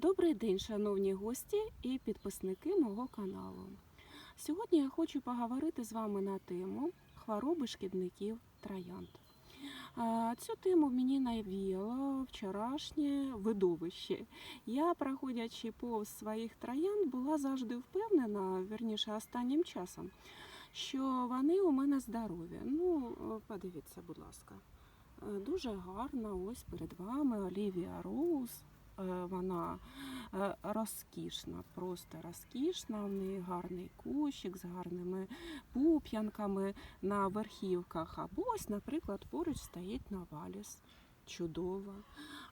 Добрий день, шановні гості і підписники мого каналу. Сьогодні я хочу поговорити з вами на тему хвороби шкідників троянд. Цю тему мені навіяло вчорашнє видовище. Я, проходячи повз своїх троянд, була завжди впевнена, вірніше останнім часом, що вони у мене здорові. Ну, подивіться, будь ласка. Дуже гарна, ось перед вами Олівія Роуз. Е, Вона е, розкішна, просто розкішна. В неї гарний кущик з гарними пуп'янками на верхівках. Або ось, наприклад, поруч стоїть Наваліс. Чудова.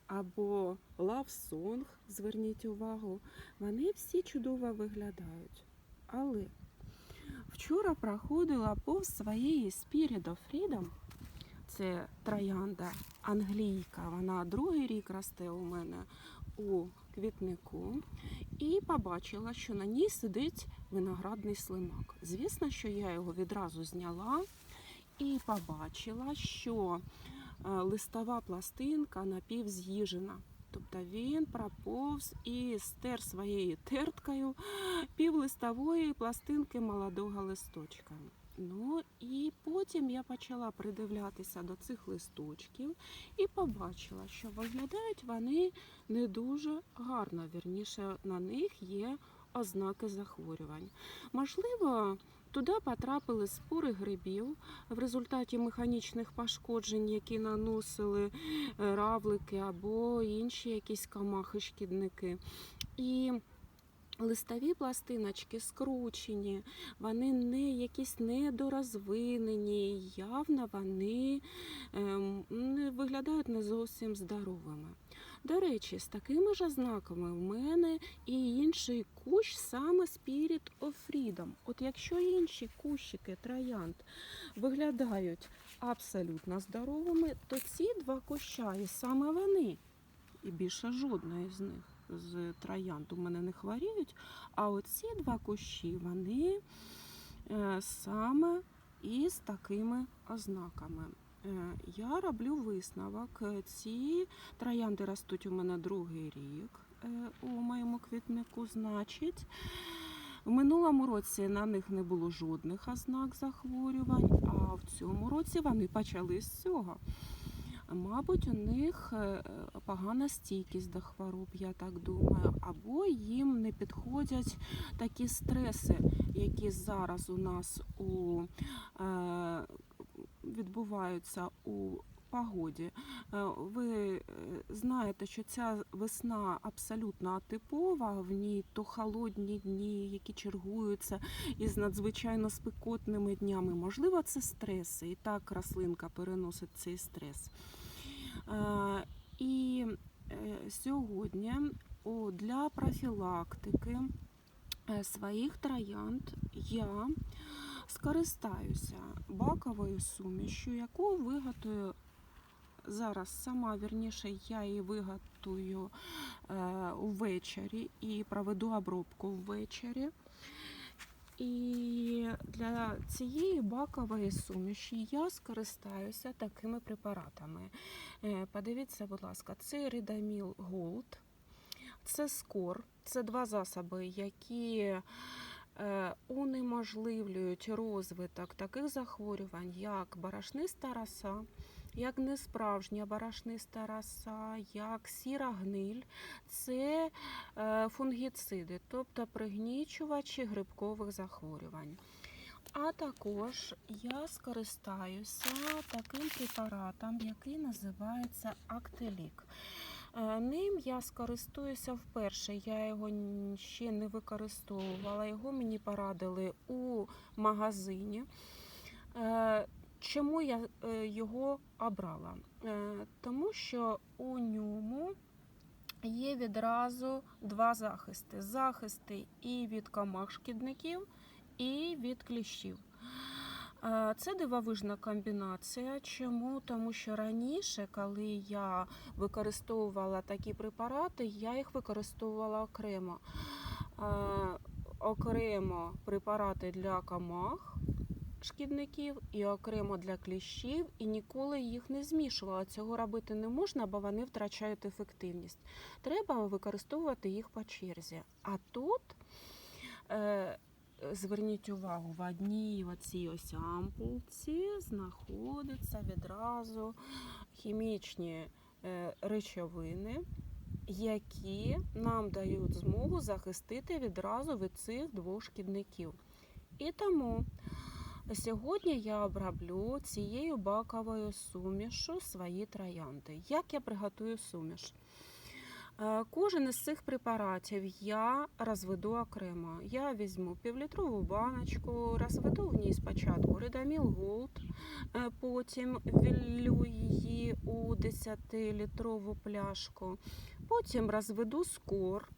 Або Love Song, зверніть увагу. Вони всі чудово виглядають. Але вчора проходила повз своєї Spirit of Freedom. Це троянда англійка. Вона другий рік росте у мене у квітнику. І побачила, що на ній сидить виноградний слимак. Звісно, що я його відразу зняла і побачила, що е, листова пластинка напівз'їжена. Тобто він проповз і стер своєю терткою півлистової пластинки молодого листочка. Ну і потім я почала придивлятися до цих листочків і побачила, що виглядають вони не дуже гарно. Вірніше на них є ознаки захворювань. Можливо, туди потрапили спори грибів в результаті механічних пошкоджень, які наносили е, равлики або інші якісь камахи-шкідники. І Листові пластиночки скручені, вони не якісь недорозвинені, явно вони не виглядають не зовсім здоровими. До речі, з такими ж ознаками в мене і інший кущ саме Spirit of Freedom. От якщо інші кущики троянд виглядають абсолютно здоровими, то ці два куща і саме вони, і більше жодної з них з троянд у мене не хворіють. А оці два кущі, вони е, саме із такими ознаками. Е, Я роблю висновок. Е, Ці троянди ростуть у мене другий рік у моєму квітнику. Значить, в минулому році на них не було жодних ознак захворювань, а в цьому році вони почали з цього. Мабуть, у них е, погана стійкість до хвороб, я так думаю, або їм не підходять такі стреси, які зараз у нас у, е, відбуваються у погоді. Е, Ви е, знаєте, що ця весна абсолютно атипова, в ній то холодні дні, які чергуються із надзвичайно спекотними днями. Можливо, це стреси, і так рослинка переносить цей стрес. Е, І сьогодні для профілактики своїх троянд я скористаюся баковою сумішю, яку виготую зараз сама, вірніше, я її виготую е, ввечері і проведу обробку ввечері. І для цієї бакової суміші я скористаюся такими препаратами. Е, Подивіться, будь ласка, це Ридаміл Голд, це Скор. Це два засоби, які е, унеможливлюють розвиток таких захворювань, як барашниста роса, як несправжня барашниста роса, як сіра гниль. Це е, фунгіциди, тобто пригнічувачі грибкових захворювань. А також я скористаюся таким препаратом, який називається Актелік. Е, Ним я скористуюся вперше. Я його ще не використовувала. Його мені порадили у магазині. Чому я е, його обрала? Е, Тому що у ньому є відразу два захисти: захисти і від комах шкідників, і від кліщів. Е, Це дивовижна комбінація. Чому? Тому що раніше, коли я використовувала такі препарати, я їх використовувала окремо. Окремо препарати для комах шкідників і окремо для кліщів, і ніколи їх не змішувала. Цього робити не можна, бо вони втрачають ефективність. Треба використовувати їх по черзі. А тут е, зверніть увагу, в одній оцій ось ампулці знаходяться відразу хімічні е, речовини, які нам дають змогу захистити відразу від цих двох шкідників. І тому сьогодні я оброблю цією баковою сумішу свої троянди. Як я приготую суміш? Е, Кожен із цих препаратів я розведу окремо. Я візьму півлітрову баночку, розведу в ній спочатку Редаміл Голд, е, потім віллю її у 10-літрову пляшку, потім розведу скор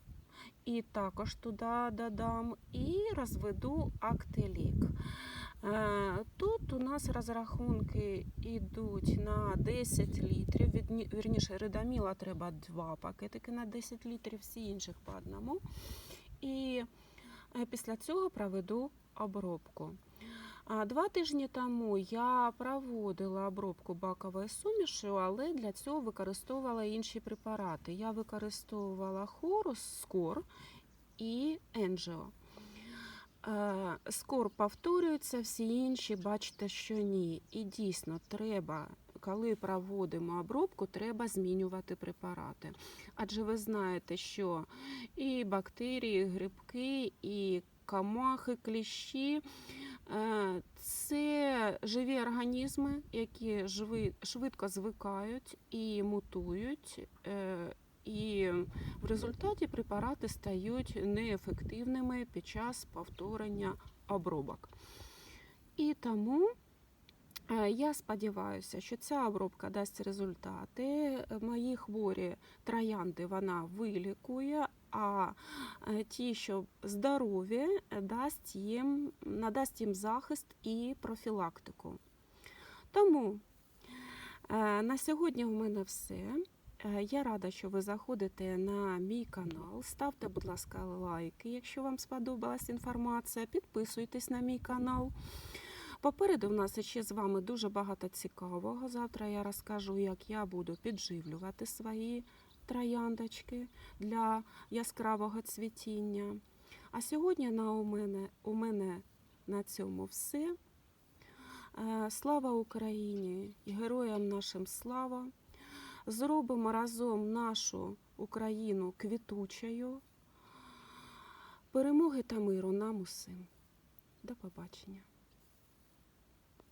і також туди додам, і розведу актелік. Е, Тут у нас розрахунки йдуть на 10 літрів. Вірніше, редаміла треба 2 пакетики на 10 літрів, всі інших по одному. І е, після цього проведу обробку. Два тижні тому я проводила обробку баковою сумішю, але для цього використовувала інші препарати. Я використовувала хорус, скор і енджіо. Е, Скор повторюється, всі інші бачите, що ні. І дійсно треба, коли проводимо обробку, треба змінювати препарати. Адже ви знаєте, що і бактерії, і грибки, і камахи, кліщі е, це живі організми, які швидко звикають і мутують. І в результаті препарати стають неефективними під час повторення обробок. І тому е, я сподіваюся, що ця обробка дасть результати. Мої хворі троянди вона вилікує, а е, ті, що здорові, дасть їм, надасть їм захист і профілактику. Тому е, на сьогодні у мене все. Е, Я рада, що ви заходите на мій канал. Ставте, будь ласка, лайки, якщо вам сподобалась інформація. Підписуйтесь на мій канал. Попереду в нас ще з вами дуже багато цікавого. Завтра я розкажу, як я буду підживлювати свої трояндочки для яскравого цвітіння. А сьогодні на у мене, у мене на цьому все. Е, Слава Україні і героям нашим слава! Зробимо разом нашу Україну квітучою. Перемоги та миру нам усім. До побачення.